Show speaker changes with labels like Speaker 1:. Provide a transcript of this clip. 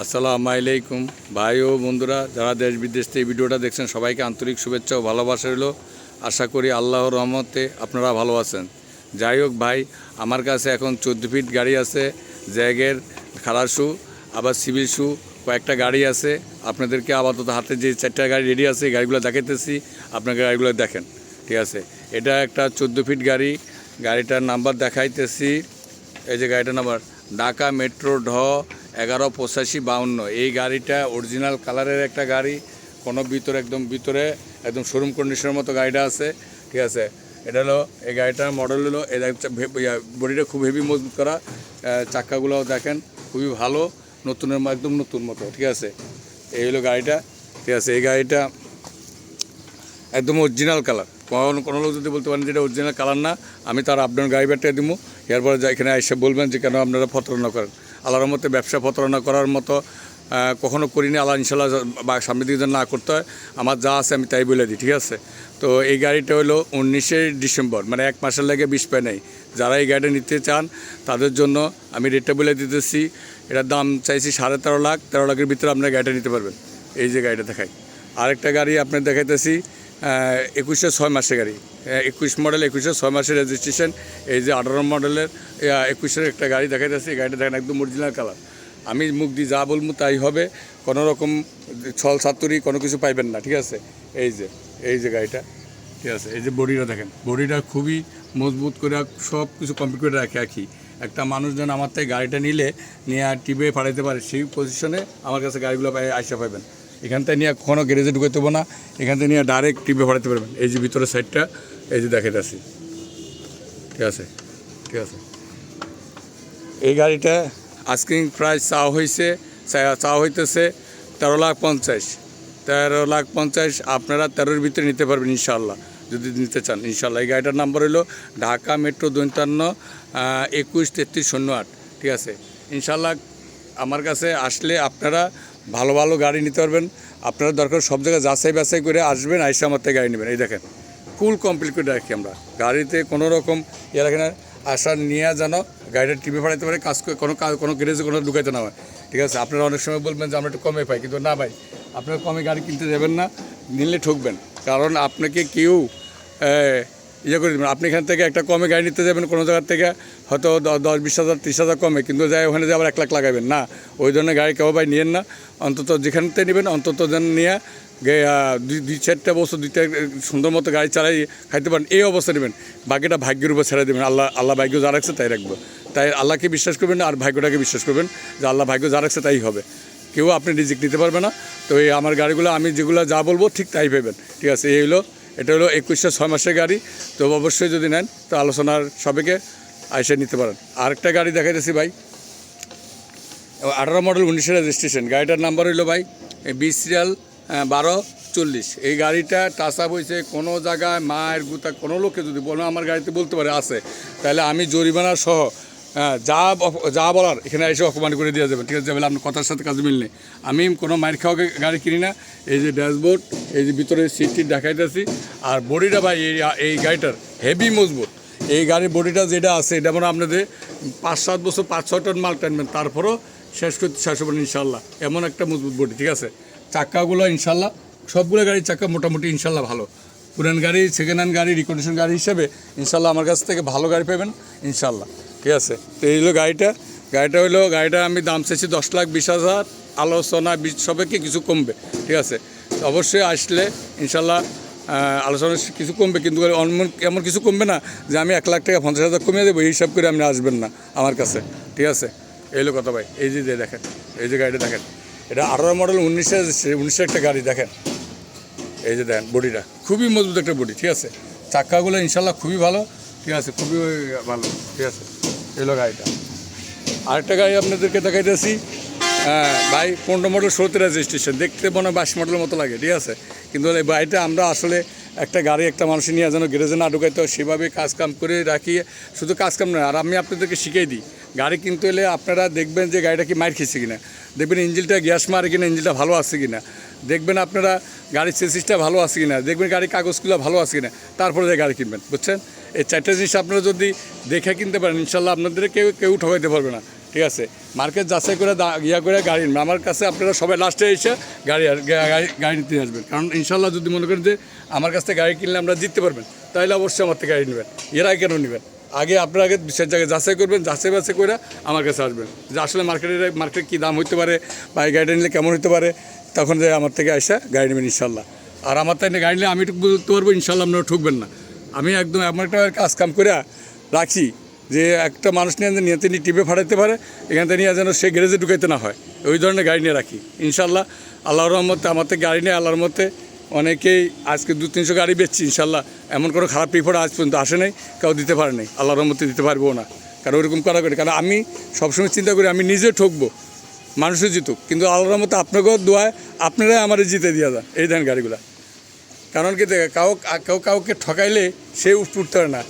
Speaker 1: আসসালামু আলাইকুম। ভাই ও বন্ধুরা, যারা দেশ বিদেশ থেকে ভিডিওটা দেখছেন, সবাইকে আন্তরিক শুভেচ্ছা ও ভালোবাসা রইল। আশা করি আল্লাহর রহমতে আপনারা ভালো আছেন। যাই হোক ভাই, আমার কাছে এখন চোদ্দ ফিট গাড়ি আছে, জ্যাগের খালার শু, আবার সিভিল শু, কয়েকটা গাড়ি আছে। আপনাদেরকে আপাতত হাতে যে চারটা গাড়ি রেডি আছে গাড়িগুলো দেখাইতেছি আপনাকে গাড়িগুলো দেখেন, ঠিক আছে? এটা একটা চোদ্দ ফিট গাড়ি, গাড়িটার নাম্বার দেখাইতেছি। এই যে গাড়িটার নাম্বার, ঢাকা মেট্রো ঢ এগারো পঁচাশি বাউন্ন। এই গাড়িটা অরিজিনাল কালারের একটা গাড়ি কোনো ভিতরে একদম ভিতরে একদম শোরুম কন্ডিশনের মতো গাড়িটা আছে ঠিক আছে? এটা হলো এই গাড়িটার মডেল হলো এটা বডিটা খুব হেভি মজবুত করা আহ, চাক্কাগুলোও দেখেন খুবই ভালো নতুনের একদম নতুন মতো ঠিক আছে? এই হলো গাড়িটা ঠিক আছে? এই গাড়িটা একদম অরিজিনাল কালার কোনো কোনো লোক যদি বলতে পারেন যে এটা অরিজিনাল কালার না আমি তার আপনার গাড়ি ব্যাটটা দিব এরপরে এখানে এসে বলবেন যে কেন আপনারা প্রতারণা করেন। আল্লাহর মতো ব্যবসা প্রতারণা করার মতো কখনো করিনি। আল্লাহ ইনশাল্লাহ বা সামনের দিকে না করতে হয়। আমার যা আছে আমি তাই বলে দিই, ঠিক আছে? তো এই গাড়িটা হলো উনিশে ডিসেম্বর মানে এক মাসের লাগে বিষ পায় নেই। যারা এই গাড়িটা নিতে চান, তাদের জন্য আমি রেটটা বলে দিতেছি। এটার দাম চাইছি সাড়ে তেরো লাখ। তেরো লাখের ভিতরে আপনার গাড়িটা নিতে পারবেন। এই যে গাড়িটা দেখাই। আরেকটা গাড়ি আপনার দেখাইতেছি। একুশে ছয় মাসের গাড়ি। একুশ মডেল, একুশে ছয় মাসের রেজিস্ট্রেশন এই যে আঠারো মডেলের একুশের একটা গাড়ি দেখাইতেছি, এই গাড়িটা দেখেন একদম অরিজিনাল কালার আমি মুখ দিয়ে যা বলব তাই হবে, কোনো রকম ছল ছাত্রই কোনো কিছু পাইবেন না, ঠিক আছে? এই যে এই যে গাড়িটা, ঠিক আছে? এই যে বডিটা দেখেন, বডিটা খুবই মজবুত করে সব কিছু কমপ্লিট রাখে রাখি একটা মানুষ যেন আমার থেকে গাড়িটা নিলে, নিয়ে টিপে পাঠাইতে পারে, সেই পজিশনে আমার কাছে গাড়িগুলো পাই- আইসা পাবেন এখান থেকে নিয়ে কখনো গ্যারেজে ঢুকাইতে হব না এখান থেকে নিয়ে ডাইরেক্ট টিপে পাঠাতে পারবেন। এই যে ভিতরের সাইডটা এই যে দেখাইতেছি ঠিক আছে ঠিক আছে। এই গাড়িটা আস্কিং প্রাইস চাওয়া হয়েছে চা- হইতেছে তেরো লাখ পঞ্চাশ। তেরো লাখ পঞ্চাশ আপনারা তেরোর ভিতরে নিতে পারবেন ইনশাল্লাহ যদি নিতে চান। ইনশাল্লাহ এই গাড়িটার নাম্বার হলো ঢাকা মেট্রো দৈতান্ন একুশ তেত্রিশ শূন্য আট। ঠিক আছে ইনশাল্লাহ আমার কাছে আসলে আপনারা ভালো ভালো গাড়ি নিতে পারবেন। আপনারা দরকার সব জায়গায় যাচাই বাছাই করে আসবেন, আইসা আমার থেকে গাড়ি নেবেন। এই দেখেন ফুল কমপ্লিট করে রাখি আমরা। গাড়িতে কোনো রকম ইয়ে রাখি না আসার নিয়ে যেন গাড়িটা টিপে ফাড়াইতে পারে, কাজ কোনো কাজ কোনো গ্যারেজে কোনো ঢুকাইতে না হয়। ঠিক আছে, আপনারা অনেক সময় বলবেন যে আমরা একটু কমে পাই, কিন্তু না ভাই, আপনারা কমে গাড়ি কিনতে যাবেন না, নিলে ঠকবেন। কারণ আপনাকে কেউ ইয়ে করে দেবেন। আপনি এখান থেকে একটা কমে গাড়ি নিতে যাবেন, কোনো জায়গার থেকে হয়তো দশ, বিশ হাজার, ত্রিশ হাজার কমে, কিন্তু যাই ওখানে যে আবার এক লাখ লাগাবেন। না, ওই ধরনের গাড়ি কেউ ভাই নিয়েন না। অন্তত যেখান থেকে নেবেন, অন্তত যেন নিয়ে দুই দুই চারটা বছর দুইটা সুন্দর মতো গাড়ি চালাই খাইতে পারেন। এই অবস্থা নেবেন। বাকিটা ভাগ্যের উপর ছেড়ে দেবেন। আল্লাহ আল্লাহ ভাগ্য যা রাখছে তাই রাখব। তাই আল্লাহকে বিশ্বাস করবেন আর ভাগ্যটাকে বিশ্বাস করবেন যে আল্লাহ ভাগ্য যা রাখছে তাই হবে। কেউ আপনি রিজিক নিতে পারবে না। তো এই আমার গাড়িগুলো আমি যেগুলো যা বলব ঠিক তাই পাবেন ঠিক আছে, এই হলো এটা হলো একুশশো ছয় মাসের গাড়ি। তো অবশ্যই যদি নেন, তো আলোচনার সবাইকে আইসে নিতে পারেন। আরেকটা গাড়ি দেখাইতেছি ভাই। আঠারো মডেল উনিশের রেজিস্ট্রেশন। গাড়িটার নাম্বার হইল ভাই, বিশ সিরিয়াল বারো চল্লিশ। এই গাড়িটা টাচ আপ হয়েছে কোনো জায়গায়, মায়ের গুতা কোনো লোকে যদি বলো, আমার গাড়িতে বলতে পারে, আছে। তাহলে আমি জরিমানা সহ হ্যাঁ, যা যা বলার এখানে এসে অপমান করে দিয়ে যাবেন। ঠিক আছে যাবেন আপনার কথার সাথে কাজ মিল নেই। আমি কোনো মায়ের খাওয়া গাড়ি কিনি না। এই যে ড্যাশবোর্ড এই যে ভিতরে সিটটি দেখাইতেছি। আর বডিটা ভাই এই এই গাড়িটার হেভি মজবুত। এই গাড়ির বডিটা যেটা আছে এটা মানে আপনাদের পাঁচ সাত বছর পাঁচ ছয় টন মাল টানবেন। তারপরও শেষ করতে শেষ হবেন ইনশাল্লাহ এমন একটা মজবুত বডি ঠিক আছে? চাক্কাগুলো ইনশাল্লাহ সবগুলো গাড়ির চাকা মোটামুটি ইনশাল্লাহ ভালো। পুরান গাড়ি সেকেন্ড হ্যান্ড গাড়ি রিকন্ডিশন গাড়ি হিসেবে ইনশাল্লাহ আমার কাছ থেকে ভালো গাড়ি পাবেন ইনশাল্লাহ ঠিক আছে। তো এই হলো গাড়িটা। গাড়িটা হলো, গাড়িটা আমি দাম চেয়েছি দশ লাখ বিশ হাজার। আলোচনা সবাইকে কিছু কমবে, ঠিক আছে। অবশ্যই আসলে ইনশাল্লাহ আলোচনা কিছু কমবে, কিন্তু এমন এমন কিছু কমবে না যে আমি এক লাখ টাকা পঞ্চাশ হাজার কমিয়ে দেবো, এই হিসাব করে আপনি আসবেন না আমার কাছে, ঠিক আছে। এই হলো কথা ভাই, এই যে দেখেন, এই যে গাড়িটা দেখেন। এটা আঠারো মডেল উনিশের উনিশের একটা গাড়ি দেখেন। এই যে দেখেন বডিটা, খুবই মজবুত একটা বডি, ঠিক আছে। চাক্কাগুলো ইনশাল্লাহ খুবই ভালো, ঠিক আছে, খুবই ভালো, ঠিক আছে। এই হলো গাড়িটা আরেকটা গাড়ি আপনাদেরকে দেখাইতেছি। হ্যাঁ ভাই, পনেরো মডেল ষোলোতে রেজিস্ট্রেশন দেখতে মনে হয় বাইশ মডেলের মতো লাগে, ঠিক আছে? কিন্তু এই বাড়িটা আমরা আসলে একটা গাড়ি একটা মানুষ নিয়ে যেন গ্যারেজে না ঢুকাইতে হয় সেভাবে কাজ কাম করে রাখি। শুধু কাজ কাম নয়, আর আমি আপনাদেরকে শিখিয়ে দিই, গাড়ি কিনতে হলে আপনারা দেখবেন যে গাড়িটা কি মাইর খেয়েছে কিনা। দেখবেন ইঞ্জিনটা গ্যাস মারে কিনা, ইঞ্জিনটা ভালো আছে কিনা। দেখবেন আপনারা গাড়ির চেসিসটা ভালো আছে কিনা। দেখবেন গাড়ির কাগজগুলো ভালো আছে কিনা। তারপরে যে গাড়ি কিনবেন, বুঝছেন? এই চারটা জিনিস আপনারা যদি দেখে কিনতে পারেন, ইনশাল্লাহ আপনাদের কেউ কেউ ঠকাইতে পারবে না। ঠিক আছে? মার্কেট যাচাই করে ইয়া করে গাড়ি আমার কাছে আপনারা সবাই লাস্টে এসে গাড়ি গাড়ি নিতে আসবেন। কারণ ইনশাল্লাহ যদি মনে করেন যে আমার কাছ থেকে গাড়ি কিনলে আমরা জিততে পারবেন তাহলে অবশ্যই আমার থেকে গাড়ি নেবেন। এরা কেন নেবেন? আগে আপনারা আগে বিশেষ জায়গায় যাচাই করবেন, যাচাই বাছাই করে আমার কাছে আসবেন। যে আসলে মার্কেটের, মার্কেট কী দাম হতে পারে বা এই গাড়িটা নিলে কেমন হতে পারে, তখন যে আমার থেকে আসা গাড়ি নেবেন ইনশাল্লাহ। আর আমার তাই গাড়ি নিলে আমি একটু বুঝতে পারব, ইনশাল্লাহ আপনারা ঠকবেন না। আমি একদম এমন একটা কাজ কাম করে রাখছি যে একটা মানুষ নিয়ে নিয়ে তিনি টিপে ফাটাইতে পারে, এখান থেকে নিয়ে যেন সে গ্যারেজে ঢুকাইতে না হয়। ওই ধরনের গাড়ি নিয়ে রাখি। ইনশাল্লাহ আল্লাহর রহমতে, আমার গাড়ি নিয়ে আল্লাহর মতে অনেকেই আজকে দু তিনশো গাড়ি বেচছি, ইনশাল্লাহ। এমন কোনো খারাপ রিপোর্ট আজ পর্যন্ত আসে নাই, কেউ দিতে পারে নাই। আল্লাহর রহমতে দিতে পারব না। কারণ ওরকম করা করি। কারণ আমি সবসময় চিন্তা করি, আমি নিজে ঠকবো, মানুষও জিতুক। কিন্তু আল্লাহর রহমতে আপনাকেও দোয়ায়, আপনারাই আমার জিতে দিয়ে যান। এই ধরনের গাড়িগুলা। কারণ কি কেউ কাউকে ঠকাইলে সে উঠতে পারে না।